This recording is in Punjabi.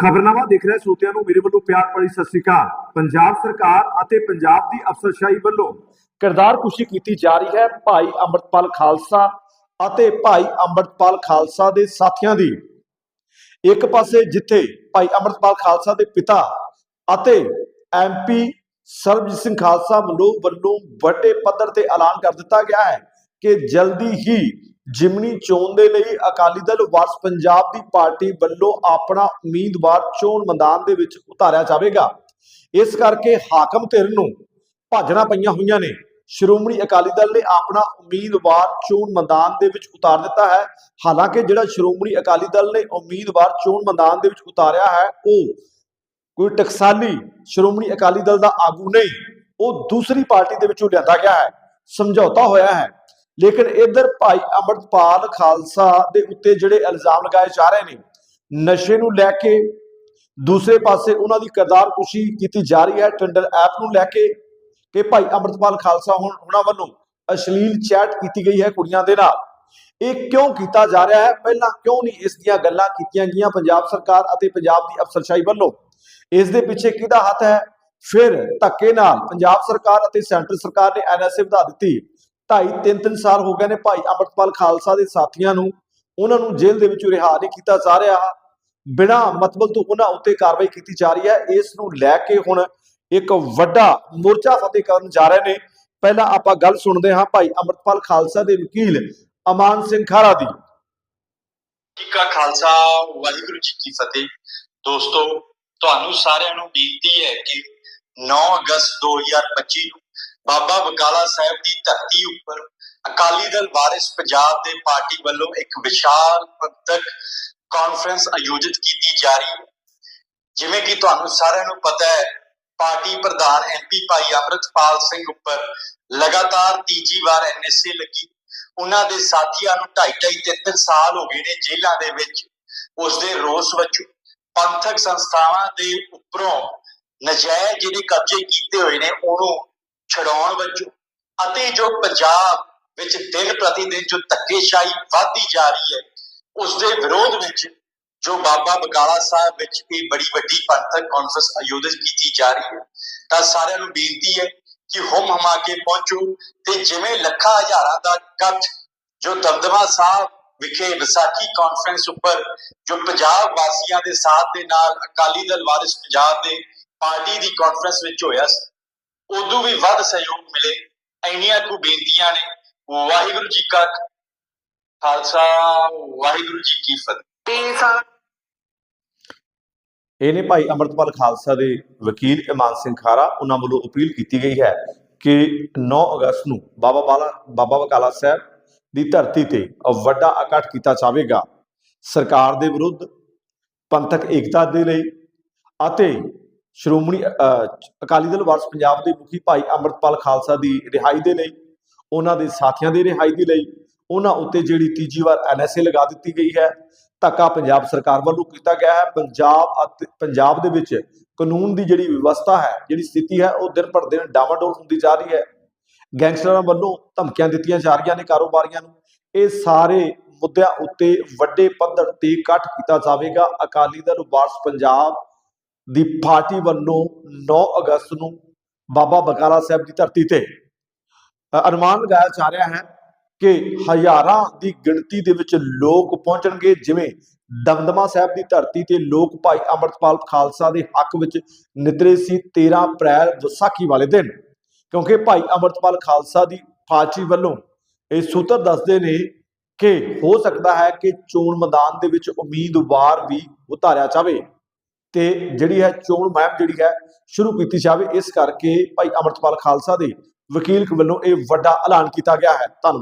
ਖਬਰਨਾਮਾ ਦੇਖ ਰਹੇ ਸਰੋਤਿਆਂ ਨੂੰ ਮੇਰੇ ਵੱਲੋਂ ਪਿਆਰ ਭਰੀ ਸਤਿ ਸ੍ਰੀ ਅਕਾਲ। ਪੰਜਾਬ ਸਰਕਾਰ ਅਤੇ ਪੰਜਾਬ ਦੀ ਅਫਸਰਸ਼ਾਹੀ ਵੱਲੋਂ ਕਿਰਦਾਰ ਕੁਸ਼ੀ ਕੀਤੀ ਜਾ ਰਹੀ ਹੈ। ਭਾਈ ਅੰਮ੍ਰਿਤਪਾਲ ਖਾਲਸਾ ਅਤੇ ਭਾਈ ਅੰਮ੍ਰਿਤਪਾਲ ਖਾਲਸਾ ਦੇ ਸਾਥੀਆਂ ਦੀ। ਇੱਕ ਪਾਸੇ ਜਿੱਥੇ ਭਾਈ ਅੰਮ੍ਰਿਤਪਾਲ ਖਾਲਸਾ ਦੇ ਪਿਤਾ ਅਤੇ ਐਮਪੀ ਸਰਬਜੀਤ ਸਿੰਘ ਖਾਲਸਾ ਵੱਲੋਂ ਵੱਲੋਂ ਵੱਡੇ ਪੱਧਰ ਤੇ ਐਲਾਨ ਕਰ ਦਿੱਤਾ ਗਿਆ ਹੈ ਕਿ ਜਲਦੀ ਹੀ ਜਿਮਨੀ ਚੋਣ ਦੇ ਲਈ ਅਕਾਲੀ ਦਲ ਵਾਰਸ ਪੰਜਾਬ ਦੀ ਪਾਰਟੀ ਵੱਲੋਂ ਆਪਣਾ ਉਮੀਦਵਾਰ ਚੋਣ ਮੈਦਾਨ ਦੇ ਵਿੱਚ ਉਤਾਰਿਆ ਜਾਵੇਗਾ। ਇਸ ਕਰਕੇ ਹਾਕਮ ਧਿਰ ਨੂੰ ਭਾਜਣਾ ਪਈਆਂ ਹੋਈਆਂ ਨੇ। ਸ਼੍ਰੋਮਣੀ ਅਕਾਲੀ ਦਲ ਨੇ ਆਪਣਾ ਉਮੀਦਵਾਰ ਚੋਣ ਮੈਦਾਨ ਦੇ ਵਿੱਚ ਉਤਾਰ ਦਿੱਤਾ ਹੈ। ਹਾਲਾਂਕਿ ਜਿਹੜਾ ਸ਼੍ਰੋਮਣੀ ਅਕਾਲੀ ਦਲ ਨੇ ਉਮੀਦਵਾਰ ਚੋਣ ਮੈਦਾਨ ਦੇ ਵਿੱਚ ਉਤਾਰਿਆ ਹੈ, ਉਹ ਕੋਈ ਟਕਸਾਲੀ ਸ਼੍ਰੋਮਣੀ ਅਕਾਲੀ ਦਲ ਦਾ ਆਗੂ ਨਹੀਂ, ਉਹ ਦੂਸਰੀ ਪਾਰਟੀ ਦੇ ਵਿੱਚੋਂ ਲਿਆਂਦਾ ਗਿਆ ਹੈ। ਸਮਝੌਤਾ ਹੋਇਆ ਹੈ ਲੇਕਿਨ ਇਧਰ ਭਾਈ ਅੰਮ੍ਰਿਤਪਾਲ ਖਾਲਸਾ ਦੇ ਉੱਤੇ ਜਿਹੜੇ ਇਲਜ਼ਾਮ ਲਗਾਏ ਜਾ ਰਹੇ ਨੇ, ਨਸ਼ੇ ਨੂੰ ਲੈ ਕੇ ਦੂਸਰੇ ਪਾਸੇ ਉਹਨਾਂ ਦੀ ਕਰਦਾਰਕੁਸ਼ੀ ਕੀਤੀ ਜਾ ਰਹੀ ਹੈ, ਟਿੰਡਰ ਐਪ ਨੂੰ ਲੈ ਕੇ ਕਿ ਭਾਈ ਅੰਮ੍ਰਿਤਪਾਲ ਖਾਲਸਾ ਹੁਣ ਉਹਨਾਂ ਵੱਲੋਂ ਅਸ਼ਲੀਲ ਚੈਟ ਕੀਤੀ ਗਈ ਹੈ ਕੁੜੀਆਂ ਦੇ ਨਾਲ। ਇਹ ਕਿਉਂ ਕੀਤਾ ਜਾ ਰਿਹਾ ਹੈ? ਪਹਿਲਾਂ ਕਿਉਂ ਨਹੀਂ ਇਸ ਦੀਆਂ ਗੱਲਾਂ ਕੀਤੀਆਂ ਗਈਆਂ ਪੰਜਾਬ ਸਰਕਾਰ ਅਤੇ ਪੰਜਾਬ ਦੀ ਅਫਸਰਸ਼ਾਹੀ ਵੱਲੋਂ? ਇਸ ਦੇ ਪਿੱਛੇ ਕਿਹਦਾ ਹੱਥ ਹੈ? ਫਿਰ ਧੱਕੇ ਨਾਲ ਪੰਜਾਬ ਸਰਕਾਰ ਅਤੇ ਸੈਂਟਰ ਸਰਕਾਰ ਨੇ ਐਨਐਸਏ ਵਧਾ ਦਿੱਤੀ। ਢਾਈ, ਤਿੰਨ ਤਿੰਨ ਸਾਲ ਹੋ ਗਏ ਨੇ ਭਾਈ ਅੰਮ੍ਰਿਤਪਾਲ ਖਾਲਸਾ ਦੇ ਸਾਥੀਆਂ ਨੂੰ। ਉਹਨਾਂ ਨੂੰ ਜੇਲ੍ਹ ਦੇ ਵਿੱਚੋਂ ਰਿਹਾ ਨਹੀਂ ਕੀਤਾ ਜਾ ਰਿਹਾ। ਬਿਨਾ ਮਤਲਬ ਤੋਂ ਉਹਨਾਂ ਉੱਤੇ ਕਾਰਵਾਈ ਕੀਤੀ ਜਾ ਰਹੀ ਹੈ। ਇਸ ਨੂੰ ਲੈ ਕੇ ਹੁਣ ਇੱਕ ਵੱਡਾ ਮੋਰਚਾ ਫਤਿਹ ਕਰਨ ਜਾ ਰਹੇ ਨੇ। ਪਹਿਲਾਂ ਆਪਾਂ ਗੱਲ ਸੁਣਦੇ ਹਾਂ ਭਾਈ ਅੰਮ੍ਰਿਤਪਾਲ ਖਾਲਸਾ ਦੇ ਵਕੀਲ ਅਮਾਨ ਸਿੰਘ ਖਾਰਾ ਦੀ। ਜੀ ਕਾ ਖਾਲਸਾ, ਵਾਹਿਗੁਰੂ ਜੀ ਕੀ ਫਤਿਹ। ਦੋਸਤੋ, ਤੁਹਾਨੂੰ ਸਾਰਿਆਂ ਨੂੰ ਬੇਨਤੀ ਹੈ ਕਿ 9 ਅਗਸਤ 2025 ਨੂੰ ਬਾਬਾ ਬਕਾਲਾ ਸਾਹਿਬ ਦੀ ਧਰਤੀ ਉੱਪਰ ਅਕਾਲੀ ਦਲ ਵਾਰਿਸ ਪੰਜਾਬ ਦੇ ਪਾਰਟੀ ਵੱਲੋਂ ਇੱਕ ਵਿਸ਼ਾਲ ਪੰਥਕ ਕਾਨਫਰੰਸ ਆਯੋਜਿਤ ਕੀਤੀ ਜਾ ਰਹੀ ਹੈ। ਜਿਵੇਂ ਕਿ ਤੁਹਾਨੂੰ ਸਾਰਿਆਂ ਨੂੰ ਪਤਾ ਹੈ, ਪਾਰਟੀ ਪ੍ਰਧਾਨ ਐਮਪੀ ਭਾਈ ਅਮਰਤਪਾਲ ਸਿੰਘ ਉੱਪਰ ਲਗਾਤਾਰ ਤੀਜੀ ਵਾਰ ਐਨਐਸਏ ਲੱਗੀ। ਉਹਨਾਂ ਦੇ ਸਾਥੀਆਂ ਨੂੰ ਢਾਈ ਢਾਈ ਤਿੰਨ ਤਿੰਨ ਸਾਲ ਹੋ ਗਏ ਨੇ ਜੇਲ੍ਹਾਂ ਦੇ ਵਿੱਚ। ਉਸ ਦੇ ਰੋਸ ਵਜੋਂ ਪੰਥਕ ਸੰਸਥਾਵਾਂ ਦੇ ਉੱਪਰੋਂ ਨਜਾਇਜ਼ ਜਿਹੜੇ ਕਬਜ਼ੇ ਕੀਤੇ ਹੋਏ ਨੇ, ਉਹਨੂੰ ਛਡਾਉਣ ਵਜੋਂ ਅਤੇ ਜੋ ਪੰਜਾਬ ਵਿੱਚ ਦਿਨ ਪ੍ਰਤੀ ਦਿਨ ਜੋ ਧੱਕੇਸ਼ਾਹੀ ਵਧਦੀ ਜਾ ਰਹੀ ਹੈ ਉਸ ਦੇ ਵਿਰੋਧ ਵਿੱਚ ਜੋ ਬਾਬਾ ਬਕਾਲਾ ਸਾਹਿਬ ਵਿੱਚ ਇਹ ਬੜੀ ਵੱਡੀ ਪੰਥਕ ਕਾਨਫਰੰਸ ਆਯੋਜਿਤ ਕੀਤੀ ਜਾ ਰਹੀ ਹੈ, ਤਾਂ ਸਾਰਿਆਂ ਨੂੰ ਬੇਨਤੀ ਹੈ ਕਿ ਹੁਮ ਹਮਾ ਕੇ ਪਹੁੰਚੋ ਤੇ ਜਿਵੇਂ ਲੱਖਾਂ ਹਜ਼ਾਰਾਂ ਦਾ ਇਕੱਠ ਜੋ ਦਮਦਮਾ ਸਾਹਿਬ ਵਿਖੇ ਵਿਸਾਖੀ ਕਾਨਫਰੰਸ ਉੱਪਰ ਜੋ ਪੰਜਾਬ ਵਾਸੀਆਂ ਦੇ ਸਾਥ ਦੇ ਨਾਲ ਅਕਾਲੀ ਦਲ ਵਾਰਿਸ ਪੰਜਾਬ ਦੇ ਪਾਰਟੀ ਦੀ ਕਾਨਫਰੰਸ ਵਿੱਚ ਹੋਇਆ ਉਦੋਂ ਵੀ ਵੱਧ ਸਹਿਯੋਗ ਮਿਲੇ। ਇੰਨੀਆਂ ਕੁ ਬੇਨਤੀਆਂ ਨੇ। ਵਾਹਿਗੁਰੂ ਜੀ ਕਾ ਖਾਲਸਾ, ਵਾਹਿਗੁਰੂ ਜੀ ਕੀ ਫਤਿਹ। ਇਹ ਨੇ ਭਾਈ ਅੰਮ੍ਰਿਤਪਾਲ ਖਾਲਸਾ ਦੇ ਵਕੀਲ ਇਮਾਨ ਸਿੰਘ ਖਾਰਾ ਉਹਨਾਂ ਵੱਲੋਂ ਅਪੀਲ ਕੀਤੀ ਗਈ ਹੈ ਕਿ 9 ਅਗਸਤ ਨੂੰ ਬਾਬਾ ਬਾਲਾ, ਬਾਬਾ ਬਕਾਲਾ ਸਾਹਿਬ ਦੀ ਧਰਤੀ ਤੇ ਵੱਡਾ ਇਕੱਠ ਕੀਤਾ ਜਾਵੇਗਾ। ਸਰਕਾਰ ਦੇ ਵਿਰੁੱਧ ਪੰਥਕ ਏਕਤਾ ਦੇ ਲਈ ਅਤੇ ਸ਼੍ਰੋਮਣੀ ਅ, ਅਕਾਲੀ ਦਲ ਵਾਰਸ ਪੰਜਾਬ ਦੇ ਮੁਖੀ ਭਾਈ ਅੰਮ੍ਰਿਤਪਾਲ ਖਾਲਸਾ ਦੀ ਰਿਹਾਈ ਦੇ ਲਈ ਉਹਨਾਂ ਦੇ ਸਾਥੀਆਂ ਦੀ ਰਿਹਾਈ ਦੇ ਲਈ ਉਹਨਾਂ ਉੱਤੇ ਜਿਹੜੀ ਤੀਜੀ ਵਾਰ ਐਨਐਸਏ ਲਗਾ ਦਿੱਤੀ ਗਈ ਹੈ ਧੱਕਾ ਪੰਜਾਬ ਸਰਕਾਰ ਵੱਲੋਂ ਕੀਤਾ ਗਿਆ ਹੈ। ਪੰਜਾਬ ਅਤੇ ਪੰਜਾਬ ਦੇ ਵਿੱਚ ਕਾਨੂੰਨ ਦੀ ਜਿਹੜੀ ਵਿਵਸਥਾ ਹੈ ਜਿਹੜੀ ਸਥਿਤੀ ਹੈ ਉਹ ਦਿਨ ਪਰ ਦਿਨ ਡਾਵਾਡੋਲ ਹੁੰਦੀ ਜਾ ਰਹੀ ਹੈ। ਗੈਂਗਸਟਰਾਂ ਵੱਲੋਂ ਧਮਕੀਆਂ ਦਿੱਤੀਆਂ ਜਾ ਰਹੀਆਂ ਨੇ ਕਾਰੋਬਾਰੀਆਂ ਨੂੰ। ਇਹ ਸਾਰੇ ਮੁੱਦਿਆਂ ਉੱਤੇ ਵੱਡੇ ਪੱਧਰ ਤੇ ਇਕੱਠ ਕੀਤਾ ਜਾਵੇਗਾ। ਅਕਾਲੀ ਦਲ ਵਾਰਸ ਪੰਜਾਬ ਦੀ ਪਾਰਟੀ ਵੱਲੋਂ 9 ਅਗਸਤ ਨੂੰ ਬਾਬਾ ਬਕਾਲਾ ਸਾਹਿਬ ਦੀ ਧਰਤੀ ਤੇ ਅ, ਅਨੁਮਾਨ ਲਗਾਇਆ ਜਾ ਰਿਹਾ ਹੈ ਕਿ ਹਜ਼ਾਰਾਂ ਦੀ ਗਿਣਤੀ ਦੇ ਵਿੱਚ ਲੋਕ ਪਹੁੰਚਣਗੇ ਜਿਵੇਂ ਦਮਦਮਾ ਸਾਹਿਬ ਦੀ ਧਰਤੀ ਤੇ ਲੋਕ ਭਾਈ ਅੰਮ੍ਰਿਤਪਾਲ ਖਾਲਸਾ ਦੇ ਹੱਕ ਵਿੱਚ ਨਿਤਰੇ ਸੀ 13 ਅਪ੍ਰੈਲ ਵਿਸਾਖੀ ਵਾਲੇ ਦਿਨ। ਕਿਉਂਕਿ ਭਾਈ ਅੰਮ੍ਰਿਤਪਾਲ ਖਾਲਸਾ ਦੀ ਪਾਰਟੀ ਵੱਲੋਂ ਇਹ ਸੂਤਰ ਦੱਸਦੇ ਨੇ ਕਿ ਹੋ ਸਕਦਾ ਹੈ ਕਿ ਚੋਣ ਮੈਦਾਨ ਦੇ ਵਿੱਚ ਉਮੀਦਵਾਰ ਵੀ ਉਤਾਰਿਆ ਜਾਵੇ। ਤੇ ਜਿਹੜੀ ਹੈ ਚੋਣ ਮੁਹਿੰਮ ਜਿਹੜੀ ਹੈ ਸ਼ੁਰੂ ਕੀਤੀ ਜਾਵੇ, ਇਸ ਕਰਕੇ ਭਾਈ ਅੰਮ੍ਰਿਤਪਾਲ ਖਾਲਸਾ ਦੇ ਵਕੀਲ ਵੱਲੋਂ ਇਹ ਵੱਡਾ ਐਲਾਨ ਕੀਤਾ ਗਿਆ ਹੈ। ਧੰਨਵਾਦ।